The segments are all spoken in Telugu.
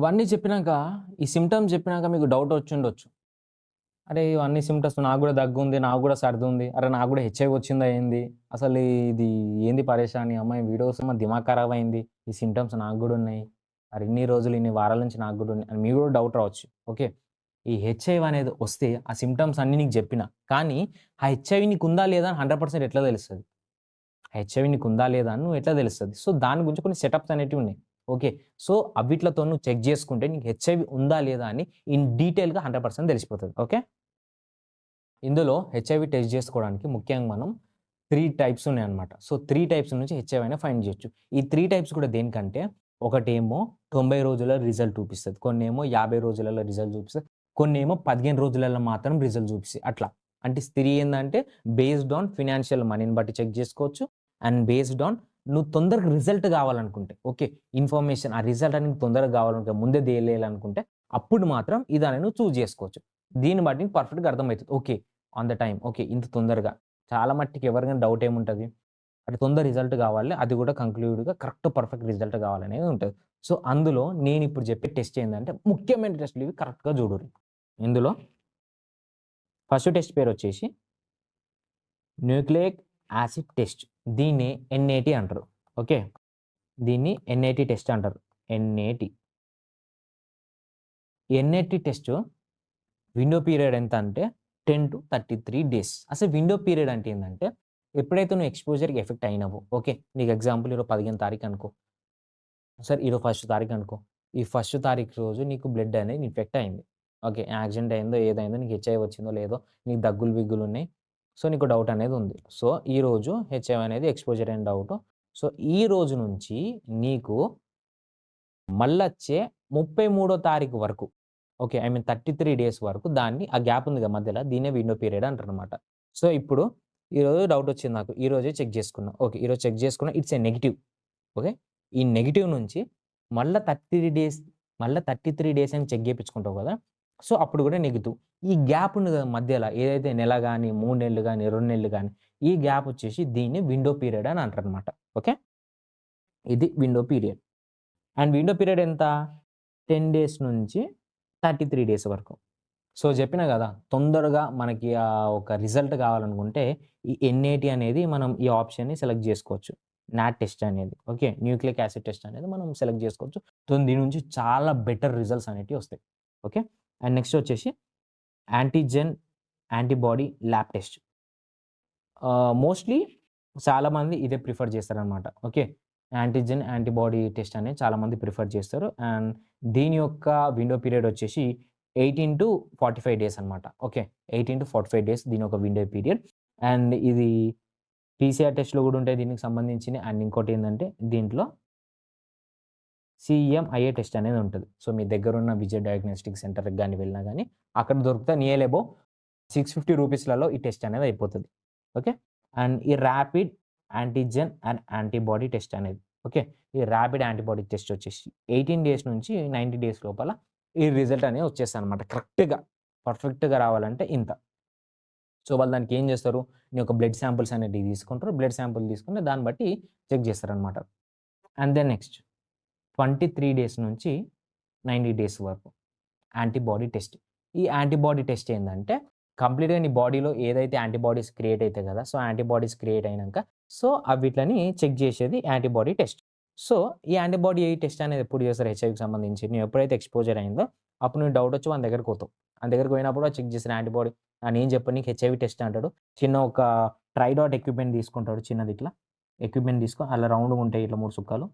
ఇవన్నీ చెప్పినాక ఈ సిమ్టమ్స్ చెప్పినాక మీకు డౌట్ వచ్చి ఉండొచ్చు. అరే ఇవన్నీ సిమ్టమ్స్ నాకు కూడా దగ్గు ఉంది నాకు కూడా సర్ది ఉంది అరే నాకు కూడా హెచ్ఐవి వచ్చిందా ఏంది? అసలు ఇది ఏంది పరేషాని? అమ్మాయి వీడియోస్ మా దిమాగ్ ఖరాబ్ అయింది. ఈ సిమ్టమ్స్ నాకు కూడా ఉన్నాయి. అరే ఇన్ని రోజులు ఇన్ని వారాల నుంచి నాకు కూడా ఉన్నాయి. అని మీకు కూడా డౌట్ రావచ్చు. ఓకే? ఈ హెచ్ఐవి అనేది వస్తే ఆ సిమ్టమ్స్ అన్ని నీకు చెప్పిన. కానీ ఆ హెచ్ఐవి నీకు ఉందా లేదా అని హండ్రెడ్ పర్సెంట్ ఎట్లా తెలుస్తుంది? హెచ్ఐవి నీకు ఉందా లేదా అని నువ్వు ఎట్లా తెలుస్తుంది? సో దాని గురించి కొన్ని సెటప్స్ అనేటివి ఉన్నాయి. ఓకే. సో అవిట్లతో నువ్వు చెక్ చేసుకుంటే నీకు హెచ్ఐవి ఉందా లేదా అని ఇన్ డీటెయిల్గా హండ్రెడ్ పర్సెంట్ తెలిసిపోతుంది. ఓకే? ఇందులో హెచ్ఐవి టెస్ట్ చేసుకోవడానికి ముఖ్యంగా మనం త్రీ టైప్స్ ఉన్నాయన్నమాట. సో త్రీ టైప్స్ నుంచి హెచ్ఐవి అయినా ఫైండ్ చేయొచ్చు. ఈ త్రీ టైప్స్ కూడా దేనికంటే ఒకటేమో తొంభై రోజుల రిజల్ట్ చూపిస్తుంది. కొన్ని ఏమో యాభై రోజులలో రిజల్ట్ చూపిస్తుంది. కొన్ని ఏమో పదిహేను రోజులలో మాత్రం రిజల్ట్ చూపిస్తుంది. అట్లా. అంటే స్త్రీ ఏంటంటే బేస్డ్ ఆన్ ఫినాన్షియల్ మనీని బట్టి చెక్ చేసుకోవచ్చు. అండ్ బేస్డ్ ఆన్ నువ్వు తొందరగా రిజల్ట్ కావాలనుకుంటే ఓకే ఇన్ఫర్మేషన్ ఆ రిజల్ట్ అనేది తొందరగా కావాలనుకుంటే ముందే తేలేయాలనుకుంటే అప్పుడు మాత్రం ఇది నువ్వు చూజ్ చేసుకోవచ్చు. దీన్ని బట్టి నీకు పర్ఫెక్ట్గా అర్థమవుతుంది. Okay on the time okay ఇంత తొందరగా. చాలా మట్టికి ఎవరికైనా డౌట్ ఏముంటుంది? అంటే తొందర రిజల్ట్ కావాలి అది కూడా కంక్లూడ్గా కరెక్ట్ పర్ఫెక్ట్ రిజల్ట్ కావాలనేది ఉంటుంది. సో అందులో నేను ఇప్పుడు చెప్పే టెస్ట్ ఏంటంటే ముఖ్యమైన టెస్ట్లు ఇవి కరెక్ట్గా చూడరు ఇందులో ఫస్ట్ టెస్ట్ పేరు వచ్చేసి న్యూక్లియిక్ యాసిడ్ టెస్ట్ దీన్ని ఎన్ఏటి అంటారు. ఓకే? దీన్ని ఎన్ఏటి టెస్ట్ అంటారు. NAT NAT test window period ఎంత అంటే ten to thirty three days అసలు విండో పీరియడ్ అంటే ఏంటంటే ఎప్పుడైతే నువ్వు ఎక్స్పోజర్కి ఎఫెక్ట్ అయినావో ఓకే? నీకు ఎగ్జాంపుల్ ఈరోజు పదిహేను తారీఖు అనుకో. సార్ ఈరోజు ఫస్ట్ తారీఖు అనుకో. ఈ ఫస్ట్ తారీఖు రోజు నీకు బ్లడ్ అనేది ఇన్ఫెక్ట్ అయింది. ఓకే? యాక్సిడెంట్ అయిందో ఏదైందో నీకు హెచ్ఐ వచ్చిందో లేదో నీకు దగ్గులు బిగ్గులు ఉన్నాయి. సో నీకు డౌట్ అనేది ఉంది. సో ఈ రోజు హెచ్ఐవి అనేది ఎక్స్పోజర్ అయిన డౌట్. సో ఈ రోజు నుంచి నీకు మళ్ళొచ్చే ముప్పై మూడో తారీఖు వరకు okay I mean thirty three days వరకు దాన్ని ఆ గ్యాప్ ఉంది కదా మధ్యలో దీనే విండో పీరియడ్ అంటారు అనమాట సో ఇప్పుడు ఈరోజు డౌట్ వచ్చింది నాకు ఈరోజే చెక్ చేసుకున్నా ఓకే ఈరోజు చెక్ చేసుకున్నా ఇట్స్ ఏ నెగిటివ్ ఓకే. ఈ నెగిటివ్ నుంచి మళ్ళీ థర్టీ డేస్ మళ్ళీ థర్టీ త్రీ డేస్ అని చెక్ చేయించుకుంటావు కదా సో అప్పుడు కూడా నెగ్గుతూ ఈ గ్యాప్ ఉంది కదా మధ్యలో ఏదైతే నెల కానీ మూడు నెలలు కానీ రెండు నెలలు కానీ ఈ గ్యాప్ వచ్చేసి దీన్ని విండో పీరియడ్ అని అంటారు అనమాట ఓకే? ఇది window period. And window period ఎంత? టెన్ డేస్ నుంచి థర్టీ త్రీ డేస్ వరకు. సో చెప్పిన కదా తొందరగా మనకి ఆ ఒక రిజల్ట్ కావాలనుకుంటే ఈ ఎన్ఏటి అనేది మనం ఈ ఆప్షన్ని సెలెక్ట్ చేసుకోవచ్చు. నాట్ టెస్ట్ అనేది. ఓకే? న్యూక్లిక్ యాసిడ్ టెస్ట్ అనేది మనం సెలెక్ట్ చేసుకోవచ్చు. దీని నుంచి చాలా బెటర్ రిజల్ట్స్ అనేవి వస్తాయి. ఓకే? అండ్ నెక్స్ట్ వచ్చేసి antigen antibody lab test. Mostly చాలామంది ఇదే ప్రిఫర్ చేస్తారనమాట ఓకే? యాంటీజెన్ యాంటీబాడీ టెస్ట్ అనేది చాలామంది ప్రిఫర్ చేస్తారు. అండ్ దీని యొక్క విండో పీరియడ్ వచ్చేసి eighteen to forty five days అనమాట okay? Eighteen to forty five days దీని ఒక విండో పీరియడ్. అండ్ ఇది పీసీఆర్ టెస్ట్లో కూడా ఉంటాయి దీనికి సంబంధించిన అండ్ ఇంకోటి ఏంటంటే దీంట్లో సిఎంఐఏ టెస్ట్ అనేది ఉంటుంది. సో మీ దగ్గర ఉన్న విజయ్ డయాగ్నోస్టిక్ సెంటర్కి కానీ వెళ్ళినా కానీ అక్కడ దొరికితే నియలేబో సిక్స్ ఫిఫ్టీ రూపీస్లలో ఈ టెస్ట్ అనేది అయిపోతుంది. ఓకే? అండ్ ఈ rapid antigen and antibody test అనేది. ఓకే? ఈ ర్యాపిడ్ యాంటీబాడీ టెస్ట్ వచ్చేసి ఎయిటీన్ డేస్ నుంచి నైంటీ డేస్ లోపల ఈ రిజల్ట్ అనేది వచ్చేస్తాను అనమాట కరెక్ట్గా పర్ఫెక్ట్గా రావాలంటే ఇంత. సో వాళ్ళు దానికి ఏం చేస్తారు? నీ యొక్క బ్లడ్ శాంపుల్స్ అనేది తీసుకుంటారు. బ్లడ్ శాంపుల్ తీసుకుంటే దాన్ని బట్టి చెక్ చేస్తారనమాట and then next. Twenty three days నుంచి నైంటీ డేస్ వరకు యాంటీబాడీ టెస్ట్. ఈ యాంటీబాడీ టెస్ట్ ఏంటంటే కంప్లీట్గా నీ బాడీలో ఏదైతే యాంటీబాడీస్ క్రియేట్ అవుతాయి కదా సో యాంటీబాడీస్ క్రియేట్ అయినాక సో వీటిని చెక్ చేసేది యాంటీబాడీ టెస్ట్. సో ఈ యాంటీబాడీ టెస్ట్ అనేది ఎప్పుడు చేస్తారు హెచ్ఐవికి సంబంధించి? నువ్వు ఎప్పుడైతే ఎక్స్పోజర్ అయిందో అప్పుడు నువ్వు డౌట్ వచ్చి మన దగ్గరకు పోతావు. మన దగ్గరకు పోయినప్పుడు చెక్ చేసిన యాంటీబాడీ. నేను ఏం చెప్పు నీకు హెచ్ఐవి టెస్ట్ అంటాడు. చిన్న ఒక ట్రైడాట్ ఎక్విప్మెంట్ తీసుకుంటాడు చిన్నది ఇట్లా. ఎక్విప్మెంట్ తీసుకో అలా రౌండ్గా ఉంటాయి ఇట్లా మూడు సుక్కలు.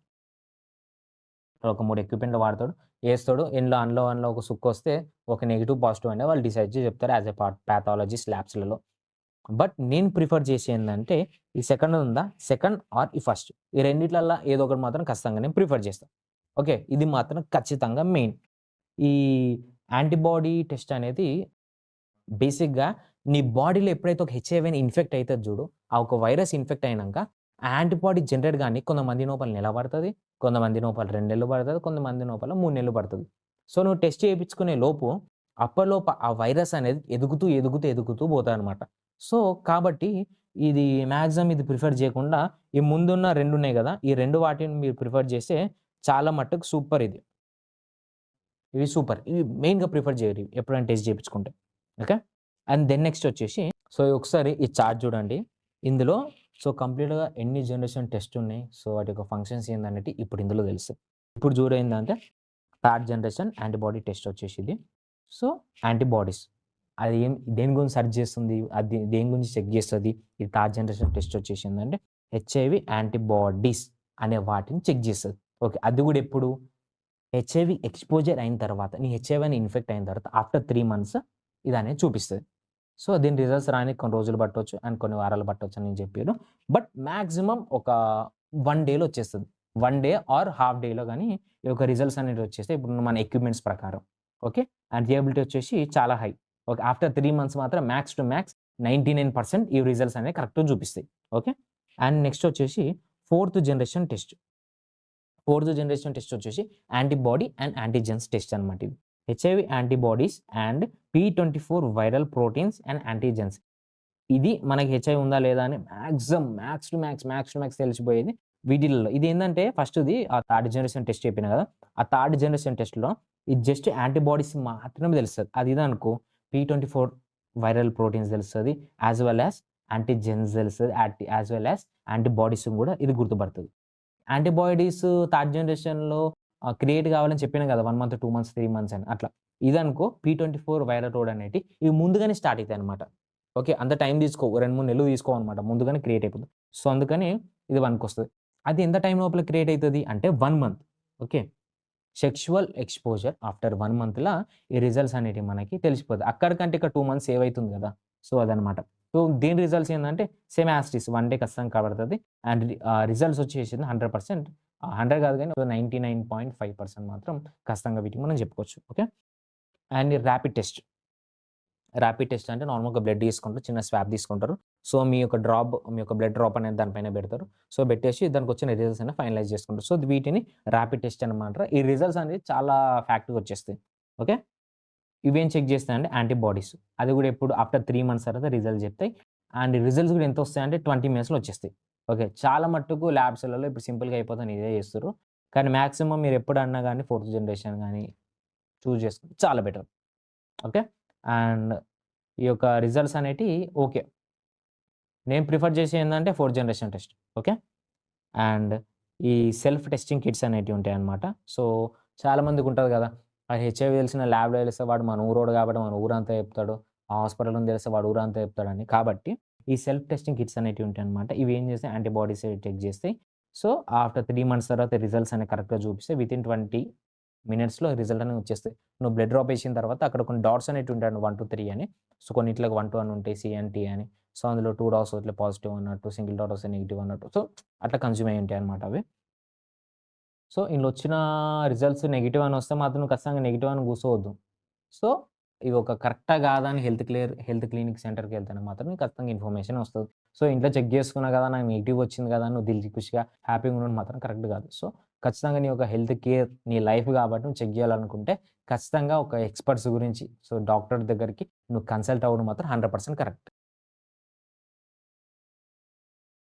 ఒక మూడు ఎక్విప్మెంట్లు వాడతాడు. వేస్తాడు ఇంట్లో అందులో అందులో ఒక సుక్ వస్తే ఒక నెగిటివ్ పాజిటివ్ అంటే వాళ్ళు డిసైడ్ చేసి చెప్తారు యాజ్ ఎ పార్ట్ ప్యాథాలజిస్ట్ ల్యాబ్స్లలో బట్ నేను ప్రిఫర్ చేసి ఏంటంటే ఈ సెకండ్ ఉందా? సెకండ్ ఆర్ ఈ ఫస్ట్ ఈ రెండిట్లల్లో ఏదో ఒకటి మాత్రం ఖచ్చితంగా నేను ప్రిఫర్ చేస్తాను ఓకే ఇది మాత్రం ఖచ్చితంగా మెయిన్ ఈ యాంటీబాడీ టెస్ట్ అనేది బేసిక్గా నీ బాడీలో ఎప్పుడైతే ఒక హెచ్ఐవి ఇన్ఫెక్ట్ అవుతుంది చూడు ఆ ఒక వైరస్ ఇన్ఫెక్ట్ అయినాక యాంటీబాడీ జనరేట్ కానీ కొంతమంది లోపల నెల పడుతుంది కొంతమంది లోపల రెండు నెలలు పడుతుంది కొంతమంది లోపల మూడు నెలలు పడుతుంది సో నువ్వు టెస్ట్ చేయించుకునే లోపు అప్పలోప ఆ వైరస్ అనేది ఎదుగుతూ ఎదుగుతూ ఎదుగుతూ పోతుంది అనమాట సో కాబట్టి ఇది మ్యాక్సిమం ఇది ప్రిఫర్ చేయకుండా ఈ ముందున్న రెండు ఉన్నాయి కదా ఈ రెండు వాటిని మీరు ప్రిఫర్ చేస్తే చాలా మట్టుకు సూపర్ ఇది ఇవి సూపర్. ఇవి మెయిన్‌గా ప్రిఫర్ చేయరు ఎప్పుడైనా టెస్ట్ చేయించుకుంటే ఓకే. అండ్ దెన్ నెక్స్ట్ వచ్చేసి సో ఒకసారి ఈ చార్ట్ చూడండి. ఇందులో సో కంప్లీట్‌గా ఎన్ని జనరేషన్ టెస్ట్ ఉన్నాయి. సో వాటి యొక్క ఫంక్షన్స్ ఏంటనేది ఇప్పుడు ఇందులో తెలుస్తాయి. ఇప్పుడు చూడైందంటే థర్డ్ జనరేషన్ యాంటీబాడీ టెస్ట్ వచ్చేసింది సో యాంటీబాడీస్ అది ఏం దేని గురించి సెర్చ్ చేస్తుంది? అది దేని గురించి చెక్ చేస్తుంది ఇది థర్డ్ జనరేషన్ టెస్ట్ వచ్చేసింది అంటే హెచ్ఐవి యాంటీబాడీస్ అనే వాటిని చెక్ చేస్తుంది ఓకే. అది కూడా ఎప్పుడు? హెచ్ఐవి ఎక్స్‌పోజర్ అయిన తర్వాత నీ హెచ్ఐవి అని ఇన్ఫెక్ట్ అయిన తర్వాత ఆఫ్టర్ త్రీ మంత్స్ ఇది అనేది చూపిస్తుంది సో దీని రిజల్ట్స్ రానికి కొన్ని రోజులు పట్టవచ్చు అండ్ కొన్ని వారాలు పట్టవచ్చు అని నేను చెప్పాను. బట్ మ్యాక్సిమం ఒక వన్ డేలో వచ్చేస్తుంది వన్ డే ఆర్ హాఫ్ డేలో కానీ ఈ యొక్క రిజల్ట్స్ అనేవి వచ్చేస్తే ఇప్పుడు మన ఎక్విప్‌మెంట్స్ ప్రకారం. ఓకే. అండ్ రియబిలిటీ వచ్చేసి చాలా high. Okay. After three months మాత్రం max to max ninety nine percent ఈ రిజల్ట్స్ అనేవి కరెక్ట్‌గా చూపిస్తాయి. ఓకే. అండ్ నెక్స్ట్ వచ్చేసి fourth generation test. Fourth generation test వచ్చేసి యాంటీబాడీ అండ్ యాంటీజెన్స్ టెస్ట్ అనమాట ఇది. హెచ్ఐవి యాంటీబాడీస్ అండ్ పి24 వైరల్ ప్రోటీన్స్ అండ్ యాంటీజెన్స్. ఇది మనకి హెచ్ఐవి ఉందా లేదా అని maximum max to max max to max తెలిసిపోయేది వీటిల్లో. ఫస్ట్ ఫస్ట్‌ది ఆ థర్డ్ జనరేషన్ టెస్ట్ చెప్పిన కదా! ఆ థర్డ్ జనరేషన్ టెస్ట్‌లో ఇది జస్ట్ యాంటీబాడీస్ మాత్రమే తెలుస్తుంది అది ఇదనుకో పి24 వైరల్ ప్రోటీన్స్ తెలుస్తుంది యాస్ వెల్ యాస్ యాంటీజెన్స్ తెలుస్తుంది anti as well as antibodies కూడా ఇది గుర్తుపడుతుంది యాంటీబాడీస్ థర్డ్ జనరేషన్‌లో క్రియేట్ కావాలని చెప్పినా కదా! One month, two months, three months అని అట్లా. ఇదనుకో పి24 వైరల్ రోడ్ అనేది ఇవి ముందుగానే స్టార్ట్ అవుతాయి అనమాట ఓకే. అంత టైం తీసుకో రెండు మూడు నెలలు తీసుకోవన్నమాట. ముందుగానే క్రియేట్ అయిపోతుంది సో అందుకని ఇది వన్కొస్తుంది అది ఎంత టైం లోపల క్రియేట్ అవుతుంది అంటే one month. Okay. Sexual exposure after one మంత్లో ఈ రిజల్ట్స్ అనేటివి మనకి తెలిసిపోతుంది అక్కడికంటే ఇక టూ మంత్స్ సేవ్ అవుతుంది కదా! సో అదనమాట. సో దీని రిజల్ట్స్ ఏంటంటే same as it is 1 day ఖచ్చితంగా కనబడతది. అండ్ రిజల్ట్స్ వచ్చేసింది హండ్రెడ్ పర్సెంట్ 100 కాదు కానీ ninety nine point five percent మాత్రం ఖచ్చితంగా వీటికి మనం చెప్పుకోవచ్చు. Okay. And rapid test. Rapid test అంటే నార్మల్‌గా బ్లడ్ తీసుకుంటారు. చిన్న స్వాబ్ తీసుకుంటారు. సో మీ యొక్క డ్రాప్ మీ యొక్క బ్లడ్ డ్రాప్ అనేది దానిపైన పెడతారు. సో పెట్టేసి దానికి వచ్చిన రిజల్ట్స్ అనేది ఫైనలైజ్ చేసుకుంటారు. సో వీటిని ర్యాపిడ్ టెస్ట్ అనమాట. ఈ రిజల్ట్స్ అనేది చాలా ఫ్యాక్ట్‌గా వచ్చేస్తాయి. ఓకే. ఇవేం చెక్ చేస్తాయంటే యాంటీబాడీస్. అది కూడా ఎప్పుడు ఆఫ్టర్ త్రీ మంత్స్ తర్వాత రిజల్ట్ చెప్తాయి. అండ్ రిజల్ట్స్ కూడా ఎంత వస్తాయంటే 20 మినిట్స్‌లో వచ్చేస్తాయి. ఓకే. చాలా మట్టుకు ల్యాబ్స్‌లలో ఇప్పుడు సింపుల్‌గా అయిపోతుంది ఇదే చేస్తారు కానీ మ్యాక్సిమం మీరు ఎప్పుడన్నా కానీ ఫోర్త్ జనరేషన్ కానీ చూజ్ చేసుకుని చాలా బెటర్. ఓకే. అండ్ ఈ యొక్క రిజల్ట్స్ అనేటివి ఓకే. నేను ప్రిఫర్ చేసే ఏంటంటే fourth generation test. Okay. And ఈ సెల్ఫ్ టెస్టింగ్ కిట్స్ అనేటివి ఉంటాయి అన్నమాట సో చాలా మందికి కదా! ఆ హెచ్ఐవి తెలిసిన ల్యాబ్‌లో తెలిస్తే వాడు మన ఊరోడు కాబట్టి మన ఊరంతా చెప్తాడు. హాస్పిటల్ ఉంది తెలిస్తే వాడు ఊరంతా చెప్తాడని. కాబట్టి ఈ సెల్ఫ్ టెస్టింగ్ కిట్స్ అనేటివి ఉంటాయన్నమాట. ఇవి ఏం చేస్తాయి యాంటీబాడీస్ చెక్ చేస్తాయి. సో ఆఫ్టర్ త్రీ మంత్స్ తర్వాత రిజల్ట్స్ అనేవి కరెక్ట్‌గా చూపిస్తే విత్ ఇన్ ట్వంటీ మినిట్స్‌లో రిజల్ట్ అనేది వచ్చేస్తాయి. నువ్వు బ్లడ్ డ్రాప్ వేసిన తర్వాత అక్కడ కొన్ని డాట్స్ అనేవి ఉంటాయి 1-3 అని. సో కొన్ని ఇట్లా వన్ టూ అని ఉంటాయి. సిఎన్టీ అని. సో అందులో టూ డాట్స్ వస్తే పాజిటివ్ అన్నట్టు, సింగిల్ డాట్ వస్తే నెగిటివ్ అన్నట్టు. సో అట్లా కన్జ్యూమ్ అయ్యి ఉంటాయన్నమాట అవి. సో ఇందులో వచ్చిన రిజల్ట్స్ నెగిటివ్ అని వస్తే మాత్రం ఖచ్చితంగా నెగిటివ్ అని కూర్చోవద్దు సో ఇవి ఒక కరెక్టా కాదా అని హెల్త్ క్లియర్ హెల్త్ క్లినిక్ సెంటర్‌కి వెళ్తే మాత్రం నీకు ఖచ్చితంగా ఇన్ఫర్మేషన్ వస్తుంది సో ఇంట్లో చెక్ చేసుకున్నా కదా! నాకు నెగిటివ్ వచ్చింది కదా! నువ్వు దిల్ ఖుషిగా హ్యాపీగా ఉండడం మాత్రం కరెక్ట్ కాదు. సో ఖచ్చితంగా నీ యొక్క హెల్త్ కేర్ నీ లైఫ్ కాబట్టి నువ్వు చెక్ చేయాలనుకుంటే ఖచ్చితంగా ఒక ఎక్స్‌పర్ట్స్ గురించి సో డాక్టర్ దగ్గరికి నువ్వు కన్సల్ట్ అవ్వడం మాత్రం 100% కరెక్ట్.